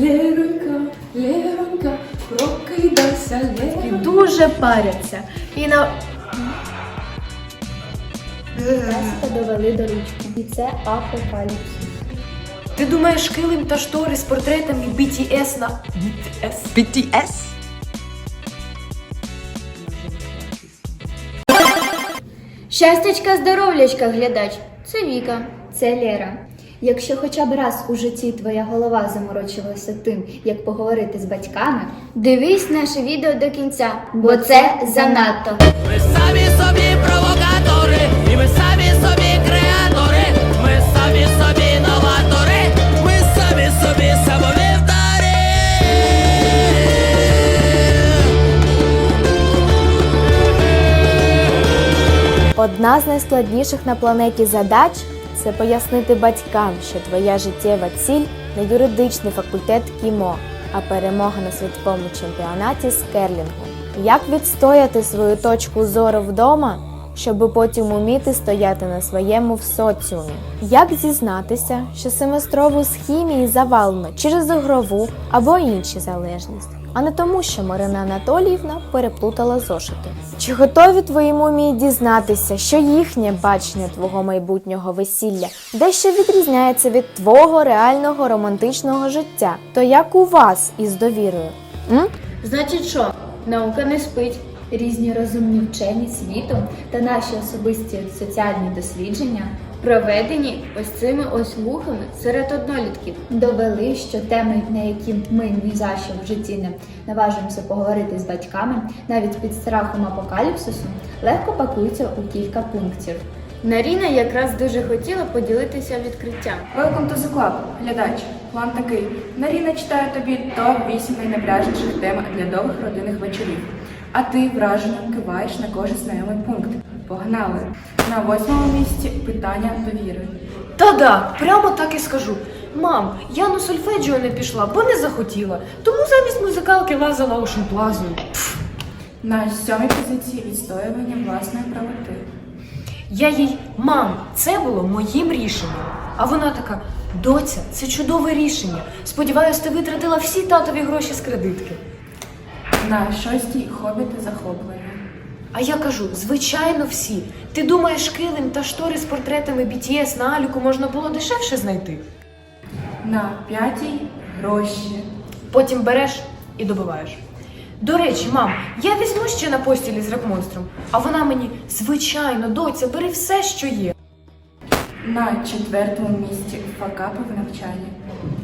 Леронька, Леронька, прокидайся, І Леронька. дуже паряться. І на Нас довели до річки. І це апокаліпсис. Ти думаєш, килим та штори з портретами BTS на BTS? BTS? Щастячка, здоровлячка, глядач. Це Віка. Це Лера. Якщо хоча б раз у житті твоя голова заморочилася тим, як поговорити з батьками, дивись наше відео до кінця, бо це занадто. Ми самі собі провокатори, і ми самі собі креатори, ми самі собі новатори, ми самі собі самовівтори. Одна з найскладніших на планеті задач це пояснити батькам, що твоя життєва ціль не юридичний факультет КІМО, а перемога на світовому чемпіонаті з керлінгу. Як відстояти свою точку зору вдома, щоб потім уміти стояти на своєму в соціумі? Як зізнатися, що семестрову з хімії завалено через ігрову або інші залежності? А не тому, що Марина Анатоліївна переплутала зошити. Чи готові твої мумії дізнатися, що їхнє бачення твого майбутнього весілля дещо відрізняється від твого реального романтичного життя? То як у вас із довірою? М? Значить що? Наука не спить. Різні розумні вчені світу та наші особисті соціальні дослідження, проведені ось цими ось вухами серед однолітків, довели, що теми, на які ми ні за що в житті не наважуємося поговорити з батьками, навіть під страхом апокаліпсису, легко пакуються у кілька пунктів. Наріна якраз дуже хотіла поділитися відкриттям. Welcome to the club, глядач. План такий. Наріна читає тобі топ-8 найнапряжніших тем для довгих родинних вечорів. А ти вражено киваєш на кожен знайомий пункт. Погнали. На восьмому місці питання довіри. Та-да, прямо так і скажу. Мам, я на сольфеджіо не пішла, бо не захотіла. Тому замість музикалки лазила у шумплазу. На сьомій позиції відстоювання власної правоти. Я їй, мам, це було моїм рішенням. А вона така, доця, це чудове рішення. Сподіваюсь, ти витратила всі татові гроші з кредитки. На шостій хобі та захоплення. А я кажу, звичайно, всі. Ти думаєш, килим та штори з портретами BTS на Аліку можна було дешевше знайти? На п'ятій гроші. Потім береш і добиваєш. До речі, мам, я візьму ще на постілі з реп-монстром, а вона мені, звичайно, доця, бери все, що є. На четвертому місці факапи в навчанні.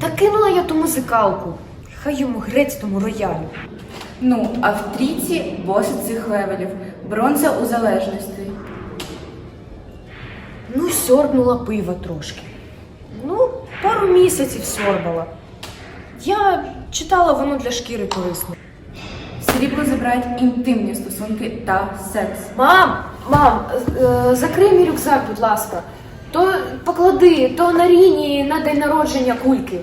Та кинула я ту музикалку. Хай йому грець тому роялю. Ну, а в трійці боси цих левелів. Бронза у залежності. Ну, сьорбнула пива трошки. Ну, пару місяців сьорбала. Я читала воно для шкіри корисно. Срібло забирають інтимні стосунки та секс. Мам, мам, е, закрий мій рюкзак, будь ласка. То поклади, то на ріні на день народження кульки.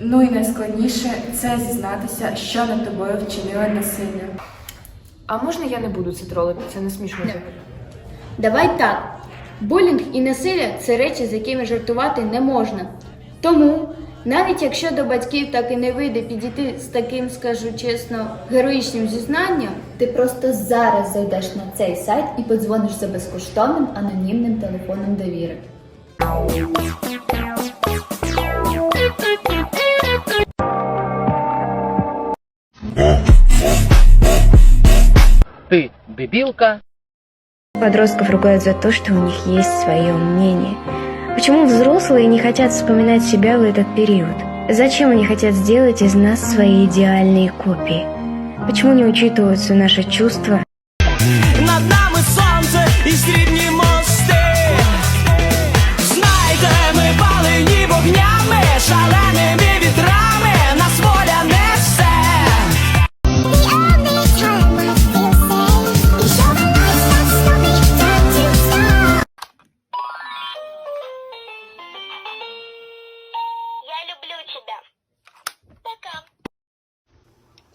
Ну і найскладніше це зізнатися, що над тобою вчинили насилля. А можна я не буду це тролити? Це не смішно. Давай так. Булінг і насилля це речі, з якими жартувати не можна. Тому, навіть якщо до батьків так і не вийде підійти з таким, скажу чесно, героїчним зізнанням, ти просто зараз зайдеш на цей сайт і подзвониш за безкоштовним анонімним телефоном довіри. Ти дебілка. Подростков ругают за то, что у них есть свое мнение. Почему взрослые не хотят вспоминать себя в этот период? Зачем они хотят сделать из нас свои идеальные копии? Почему не учитываются наши чувства Над нами сонце і срібні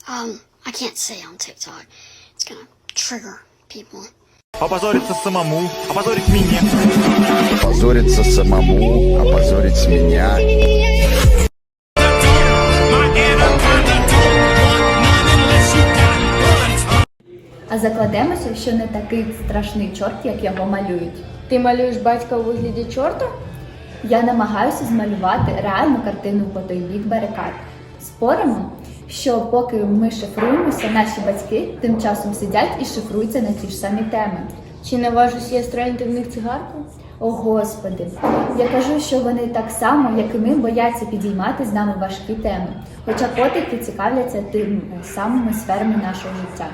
Um, I can't say on TikTok. It's gonna trigger people. Опозориться самому, опозорить меня. Опозориться самому, опозорить меня. А закладемося, що не такий страшний чорт, як його малюють. Ти малюєш батька у вигляді чорта? Я намагаюся змалювати реальну картину по той бік барикад. Споримо? Що поки ми шифруємося, наші батьки тим часом сидять і шифруються на ті ж самі теми. Чи наважусь я стрельнути в них цигарку? О Господи, я кажу, що вони так само, як і ми, бояться підіймати з нами важкі теми, хоча котики цікавляться тими самими сферами нашого життя.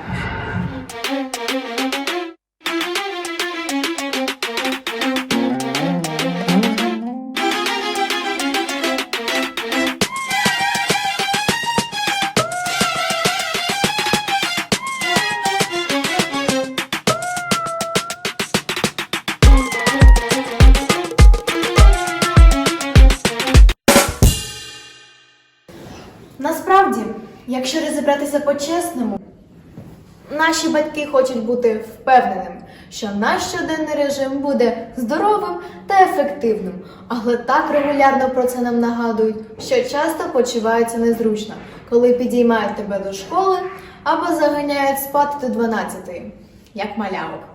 Розібратися по-чесному, наші батьки хочуть бути впевненим, що наш щоденний режим буде здоровим та ефективним, але так регулярно про це нам нагадують, що часто почуваються незручно, коли підіймають тебе до школи або заганяють спати до 12, як малявок.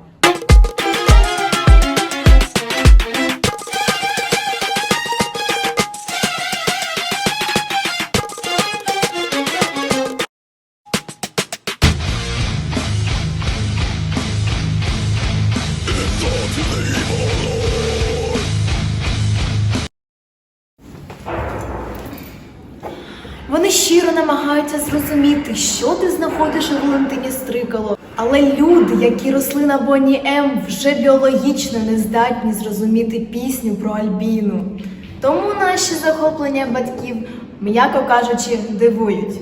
Бонні М, вже біологічно не здатні зрозуміти пісню про Альбіну. Тому наші захоплення батьків, м'яко кажучи, дивують.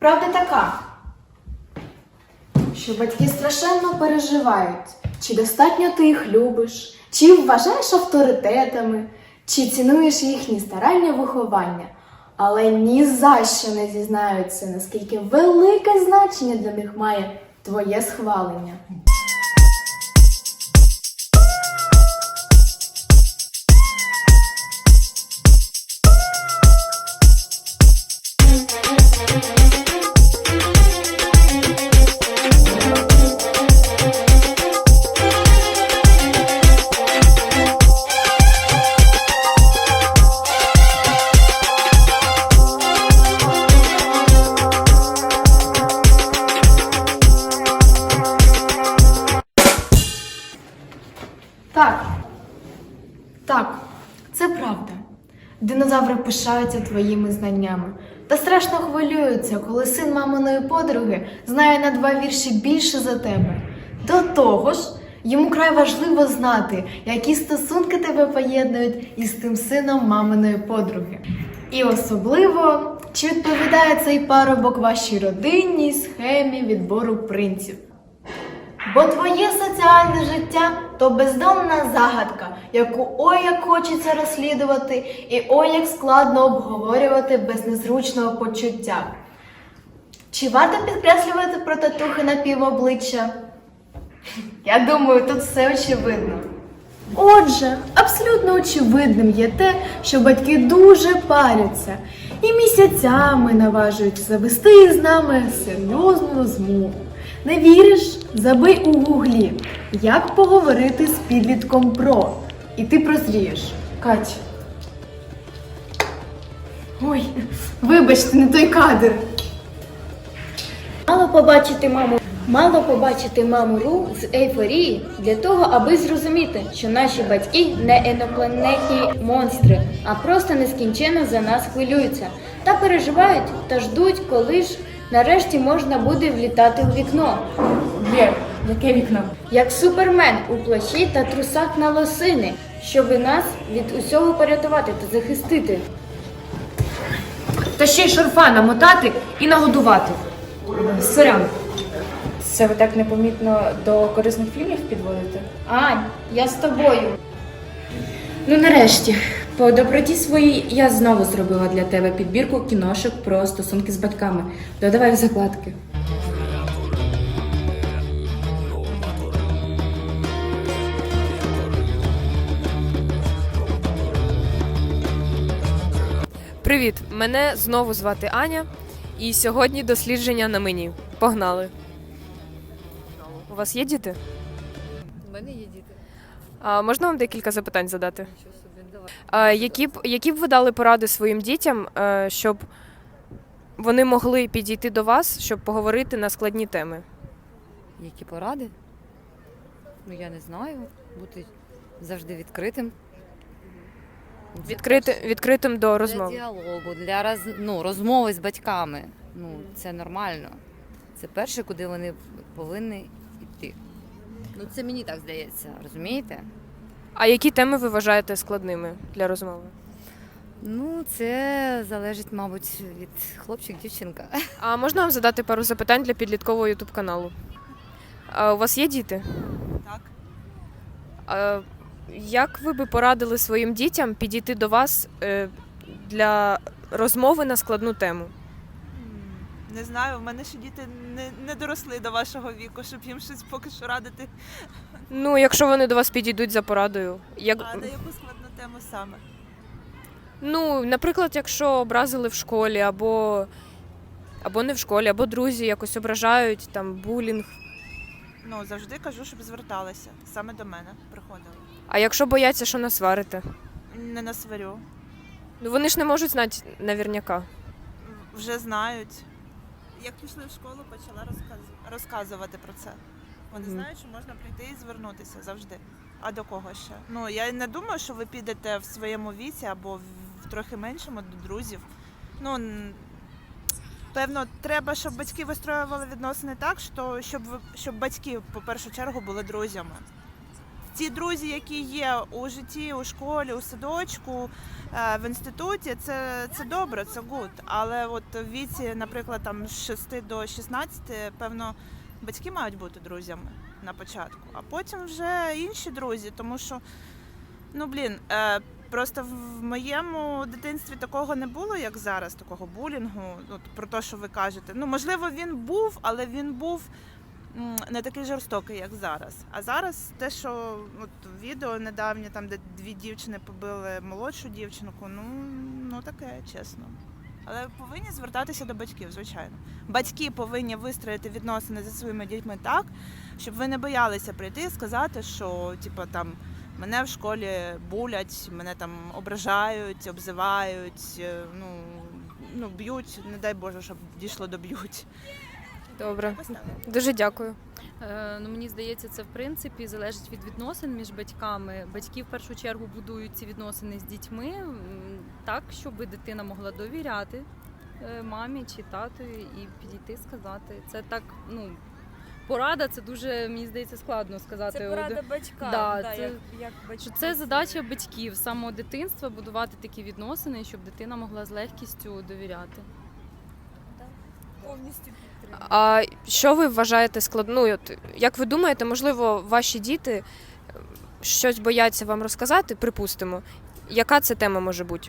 Правда така, що батьки страшенно переживають, чи достатньо ти їх любиш, чи вважаєш авторитетами, чи цінуєш їхні старання виховання, але ні за що не зізнаються, наскільки велике значення для них має твоє схвалення. Так. Твоїми знаннями та страшно хвилюються, коли син маминої подруги знає на два вірші більше за тебе. До того ж, йому край важливо знати, які стосунки тебе поєднують із тим сином маминої подруги. І особливо, чи відповідає цей парубок вашій родинній схемі відбору принців. Бо твоє соціальне життя то бездонна загадка, яку ой як хочеться розслідувати, і ой як складно обговорювати без незручного почуття. Чи варто підкреслювати про татухи на півобличчя? Я думаю, тут все очевидно. Отже, абсолютно очевидним є те, що батьки дуже паряться і місяцями наважують завести із нами серйозну розмову. Не віриш? Забий у гуглі, як поговорити з підлітком про. І ти прозрієш. Кать. Ой, вибачте, не той кадр. Мало побачити маму. Мало побачити маму Ру з ейфорії для того, аби зрозуміти, що наші батьки не інопланетні монстри, а просто нескінченно за нас хвилюються та переживають та ждуть, коли ж нарешті можна буде влітати у вікно. Є, яке вікно? Як супермен у плащі та трусах на лосини, щоби нас від усього порятувати та захистити. Та ще й шарфа намотати і нагодувати. Сорян. Це ви так непомітно до корисних фільмів підводите? Ань, я з тобою. Ну нарешті, по доброті своїй я знову зробила для тебе підбірку кіношок про стосунки з батьками. Додавай в закладки. Привіт! Мене знову звати Аня, і сьогодні дослідження на мені. Погнали. У вас є діти? У мене є діти. А, можна вам декілька запитань задати? Що собі давай. А, які, б, які б ви дали поради своїм дітям, е, щоб вони могли підійти до вас, щоб поговорити на складні теми? Які поради? Ну я не знаю. Бути завжди відкритим. Відкрити, відкритим до для розмови. діалогу, для роз... ну, розмови з батьками. Ну, це нормально. Це перше, куди вони повинні йти. Ну, це мені так здається, розумієте? А які теми ви вважаєте складними для розмови? Ну, це залежить, мабуть, від хлопчик-дівчинка. А можна вам задати пару запитань для підліткового ютуб каналу? У вас є діти? Так. А, як ви би порадили своїм дітям підійти до вас е, для розмови на складну тему? Не знаю, в мене ще діти не, не доросли до вашого віку, щоб їм щось поки що радити. Ну, якщо вони до вас підійдуть за порадою. Як... А на яку складну тему саме? Ну, наприклад, якщо образили в школі, або, або не в школі, або друзі якось ображають, там булінг. Ну, завжди кажу, щоб зверталися. Саме до мене приходили. А якщо бояться, що насварите? Не насварю. Ну вони ж не можуть знати навірняка. В- Вже знають. Як пішли в школу, почала розказ... розказувати про це. Вони Мгм. знають, що можна прийти і звернутися завжди. А до кого ще? Ну я не думаю, що ви підете в своєму віці або в в трохи меншому до друзів. Ну н- певно, треба, щоб батьки вистроювали відносини так, що щоб ви- щоб батьки по першу чергу були друзями. Ті друзі, які є у житті, у школі, у садочку, е, в інституті, це, це добре, це гуд. Але от в віці, наприклад, там з 6 до 16, певно, батьки мають бути друзями на початку, а потім вже інші друзі, тому що, ну блін, е, просто в моєму дитинстві такого не було, як зараз, такого булінгу, от про те, що ви кажете. Ну, можливо, він був, але він був не такий жорстокий, як зараз. А зараз те, що от відео недавнє, там, де дві дівчини побили молодшу дівчинку, ну, ну таке, чесно. Але повинні звертатися до батьків, звичайно. Батьки повинні вистроїти відносини зі своїми дітьми так, щоб ви не боялися прийти і сказати, що типу, там мене в школі булять, мене там ображають, обзивають, е, ну, ну б'ють, не дай Боже, щоб дійшло до б'ють. Добре, дуже дякую. Е, Ну, мені здається, це в принципі залежить від відносин між батьками. Батьки в першу чергу будують ці відносини з дітьми так, щоб дитина могла довіряти е, мамі чи татові і підійти сказати. Це так, ну. Порада це дуже, мені здається, складно сказати. Це порада батькам, Да, да, це- як, як батьки. це задача батьків з самого дитинства будувати такі відносини, щоб дитина могла з легкістю довіряти. повністю підтримує. А що ви вважаєте складною? От, як ви думаєте, можливо, ваші діти е, щось бояться вам розказати, припустимо. Яка це тема може бути?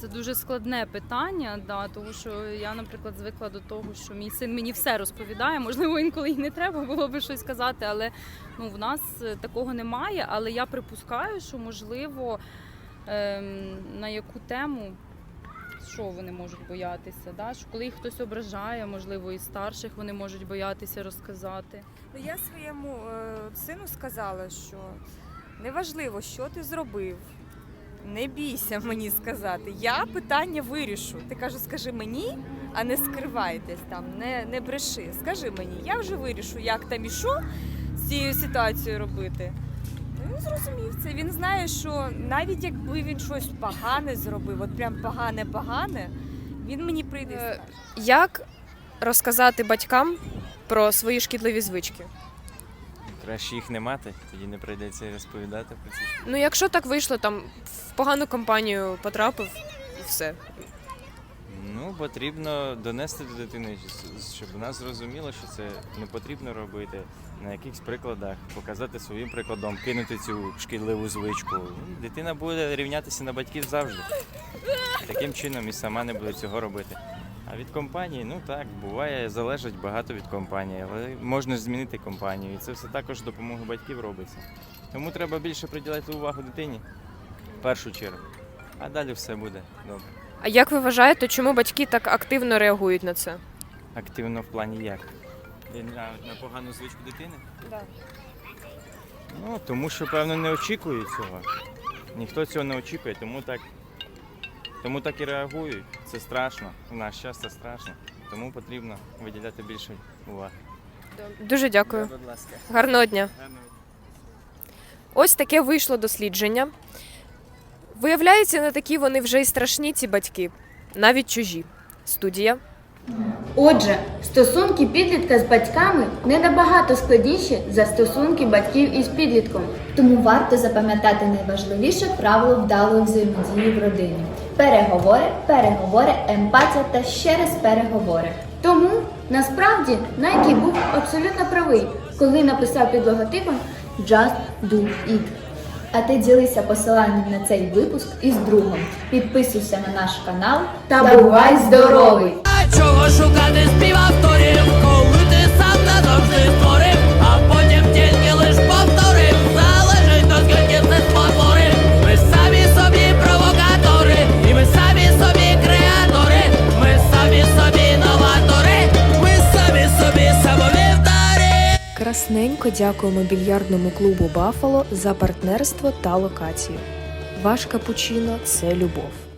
Це дуже складне питання, да, тому що я, наприклад, звикла до того, що мій син мені все розповідає. Можливо, інколи й не треба було би щось казати, але ну, в нас е, такого немає. Але я припускаю, що можливо ем, на яку тему. Що вони можуть боятися? Да? Що коли їх хтось ображає, можливо, і старших вони можуть боятися розказати. Ну, я своєму е, сину сказала, що неважливо, що ти зробив. Не бійся мені сказати. Я питання вирішу. Ти кажу, скажи мені, а не скривайтесь там, не, не бреши. Скажи мені, я вже вирішу, як там і що з цією ситуацією робити. Ну, він зрозумів це. Він знає, що навіть якби він щось погане зробив, от прям погане-погане, він мені прийде і Е, скаже. Як розказати батькам про свої шкідливі звички? Краще їх не мати, тоді не прийдеться і розповідати про ці. Ну, якщо так вийшло, там в погану компанію потрапив і все. Ну, потрібно донести до дитини, щоб вона зрозуміла, що це не потрібно робити, на якихось прикладах, показати своїм прикладом, кинути цю шкідливу звичку. Дитина буде рівнятися на батьків завжди. Таким чином і сама не буде цього робити. А від компанії, ну так, буває, залежить багато від компанії, але можна змінити компанію. І це все також з допомогою батьків робиться. Тому треба більше приділяти увагу дитині в першу чергу. А далі все буде добре. А як ви вважаєте, чому батьки так активно реагують на це? Активно в плані як? На, на погану звичку дитини? Да. Ну, тому що, певно, не очікують цього. Ніхто цього не очікує, тому так, тому так і реагують. Це страшно. В наш час це страшно. Тому потрібно виділяти більше уваги. Дуже дякую. Будь ласка. Гарного дня. Ось таке вийшло дослідження. Виявляється, не такі вони вже й страшні, ці батьки, навіть чужі. Студія. Отже, стосунки підлітка з батьками не набагато складніші за стосунки батьків із підлітком. Тому варто запам'ятати найважливіше правило вдалої взаємодії в родині: переговори, переговори, емпатія та ще раз переговори. Тому насправді Найкі був абсолютно правий, коли написав під логотипом Just Do It. А ти ділися посиланням на цей випуск із другом. Підписуйся на наш канал та бувай здоровий! Красненько дякуємо більярдному клубу Бафало за партнерство та локацію. Ваш капучино це любов.